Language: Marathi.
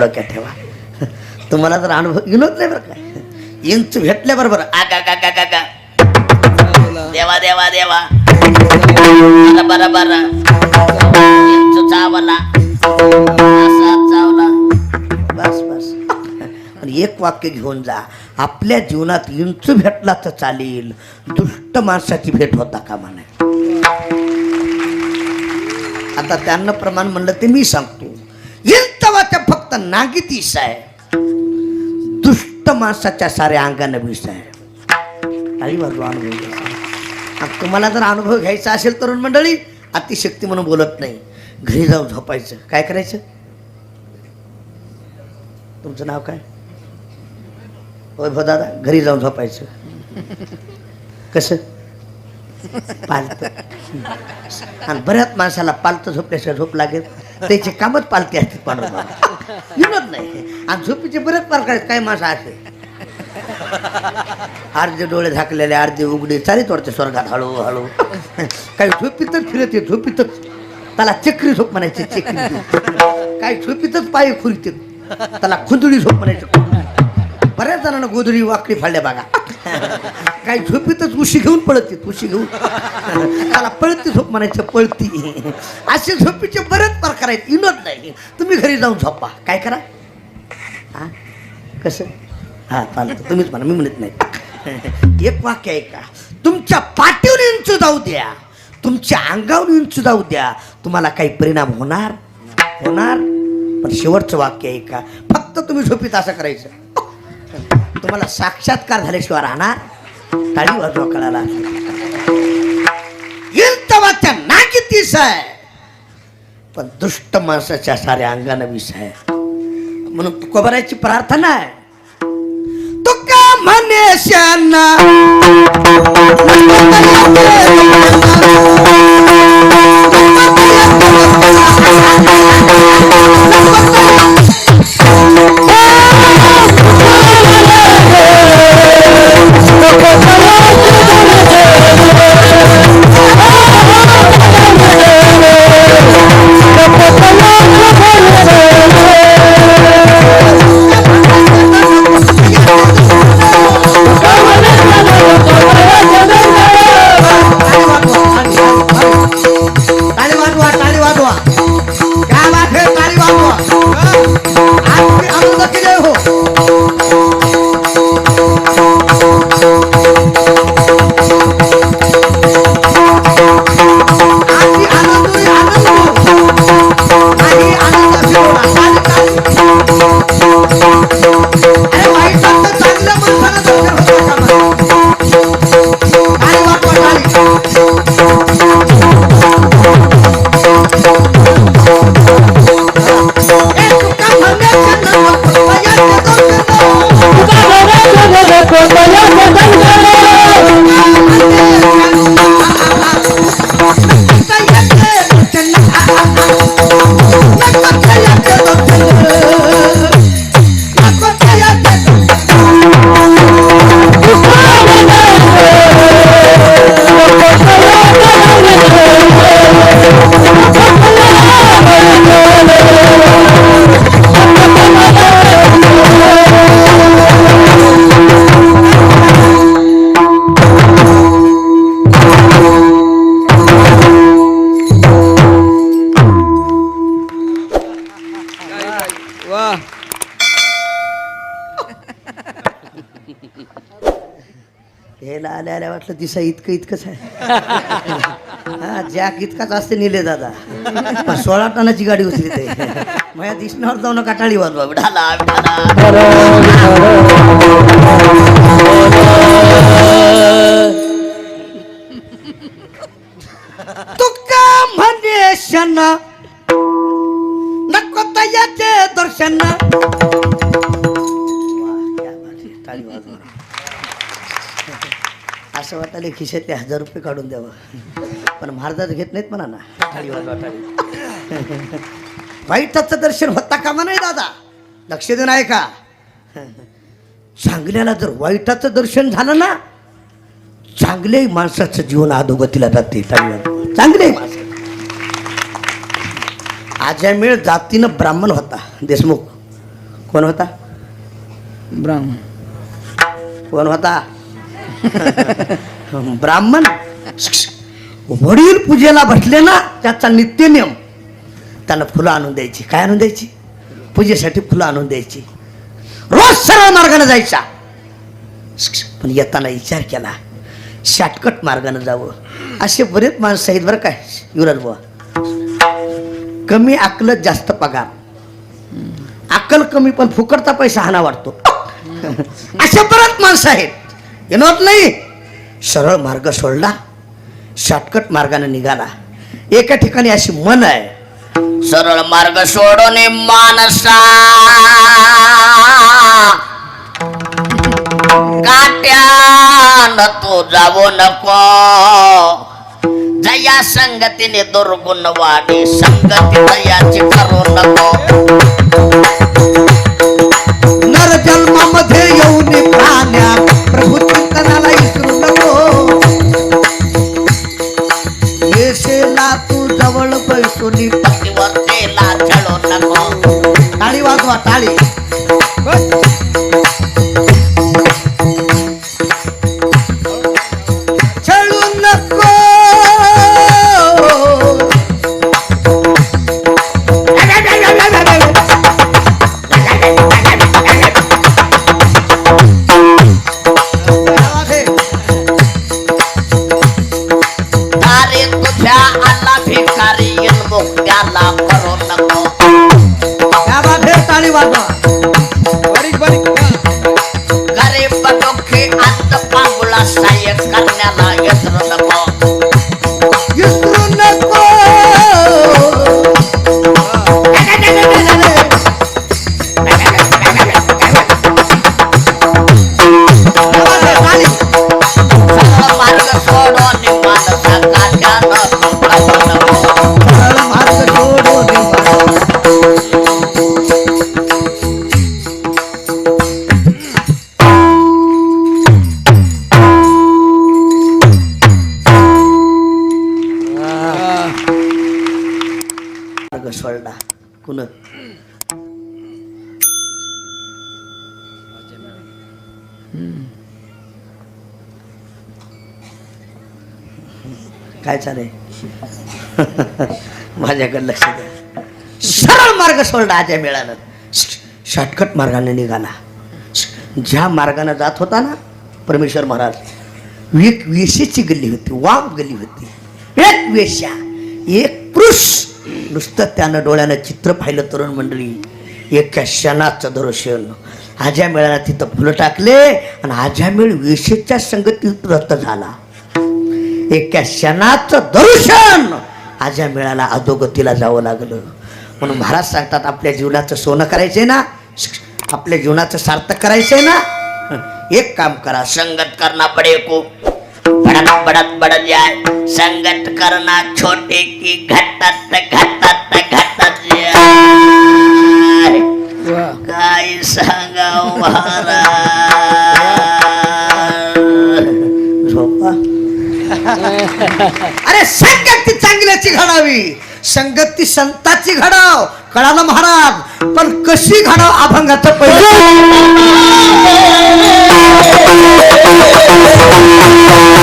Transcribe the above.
डोक्यात ठेवा. तुम्हाला जर अनुभव विनोद नाही बरं काय इंच भेटल्याबरोबर आका का का का का देवा देवा देवा. बरं बरं. इंच चावला. असा चावला. बस बस. एक वाक्य घेऊन जा. आपल्या जीवनात इंच भेटला तर चालेल. दुष्ट माणसाची भेट होता कामा नाही आता त्यांना प्रमाण म्हणलं ते मी सांगतो. इंतवाच्या फक्त आहे दुष्ट माणसाच्या साऱ्या अंगानं विष आहे काही बाजू अनुभव तुम्हाला जर अनुभव घ्यायचा असेल तरुण मंडळी अतिशक्ती म्हणून बोलत नाही. घरी जाऊन झोपायचं. काय करायचं? तुमचं नाव काय? होय भो दादा घरी जाऊन झोपायचं. कसं? पालत. आणि बऱ्याच माणसाला पालतं झोपल्याशिवाय झोप लागेल. त्याचे कामच पालते असते पांडुरंगा. विनोद नाही. आणि झोपीचे बरेच प्रकार आहेत काय माणसं असे. अर्धे डोळे झाकलेले अर्धे उघडे चालीत वाटते स्वर्गात हळू हळू. काही झोपीतच फिरते झोपीतच. त्याला चक्री झोप म्हणायचे चक्री. काही झोपीतच पाय खुरते. त्याला खुंदुळी झोप म्हणायची. बऱ्याच जणांना गोधडी वाकडी फाडल्या बघा. काही झोपीतच उशी घेऊन पळते उशी घेऊन. त्याला पळती झोप म्हणायचं पळती. असे झोपीचे बरेच प्रकार आहेत विनोद नाही. तुम्ही घरी जाऊन झोपा. काय करा? हां? कसं? हा चालतं. तुम्हीच म्हणा मी म्हणत नाही. एक वाक्य आहे का? तुमच्या पाठीवर इंच जाऊ द्या. तुमच्या अंगावर इंच जाऊ द्या. तुम्हाला काही परिणाम होणार? होणार? पण शेवटचं वाक्य आहे का? फक्त तुम्ही झोपीत असं करायचं. तुम्हाला साक्षात्कार झाल्याशिवाय राहणार? टाळी वाजवा कळाला येईल तवाच्या आहे पण दुष्ट माणसाच्या साऱ्या अंगानं विष आहे म्हणून तुकोबरायची प्रार्थना आहे तुका म्हणे हेला आल्या आल्या वाटलं दिसा इतकं इतकंच आहे. हा जॅक इतकाच असते निले दादा. पण सोळा टनाची गाडी उचली ते. माझ्या दिसण्यावर जाऊन काटाळी वाजवा. विठाला विठाला तुका म्हणे असं वाटायला खिशातले हजार रुपये काढून द्यावं. पण महाराजात घेत नाहीत म्हणा ना. वाईटाचं दर्शन होता कामा नाही दादा. लक्ष देऊन आहे का चांगल्याला जर वाईटाचं दर्शन झालं ना चांगल्याही माणसाचं जीवन अधोगतीला जाते. चांगले. माणसं आजमेळ जातीनं ब्राह्मण होता देशमुख. कोण होता? ब्राह्मण. कोण होता? ब्राह्मण वडील पूजेला बसले ना त्याचा नित्यनियम त्याला फुलं आणून द्यायची. काय आणून द्यायची? पूजेसाठी फुलं आणून द्यायची. रोज सरळ मार्गाने जायचा. पण येताना विचार केला. शॉर्टकट मार्गाने जावं. असे बरेच माणसं आहेत बरं काय युवराज बुवा. कमी अकलत जास्त पगार. अक्कल कमी पण फुकटचा पैसा हाना वाटतो. अशा बरेच माणसं आहेत. येणार नाही. सरळ मार्ग सोडला. शॉर्टकट मार्गाने निघाला. एका ठिकाणी अशी मन आहे. सरळ मार्ग सोडून मानसा. काट्यान तू जाऊ नको. जया संगतीने दुर्गुण वाढे संगती दयाची करू नको. अगं सोडला. कुण? काय चालेल माझ्याकडे लक्ष द्या. सरळ मार्ग सोडला आजच्या मिळालं शॉर्टकट मार्गाने निघाला. ज्या मार्गाने जात होता ना परमेश्वर महाराज एक वेशीची गल्ली होती वाम गल्ली होती. एक वेश्या एक पुरुष नुसतं त्यानं डोळ्यानं चित्र पाहिलं तरुण मंडळी. एका क्षणाचं दर्शन. आज्या मेळाला तिथं फुलं टाकले आणि आज्या मेळ वेशेच्या संगतीत रक्त झाला. एका क्षणाचं दर्शन. आज्या मेळाला अधोगतीला जावं लागलं. म्हणून महाराज सांगतात आपल्या जीवनाचं सोनं करायचंय ना? आपल्या जीवनाचं सार्थक करायचंय ना? एक काम करा संगत करना पडे को बडत बडत बडत जाय. संगत करना छोटे की घटत घटत घटत जाय. काय सांगाव महाराज. झोपा. अरे संगती चांगल्याची घडावी. संगती संताची घडाव. कळालं महाराज? पण कशी घडाव अभंगाचं पहिलं?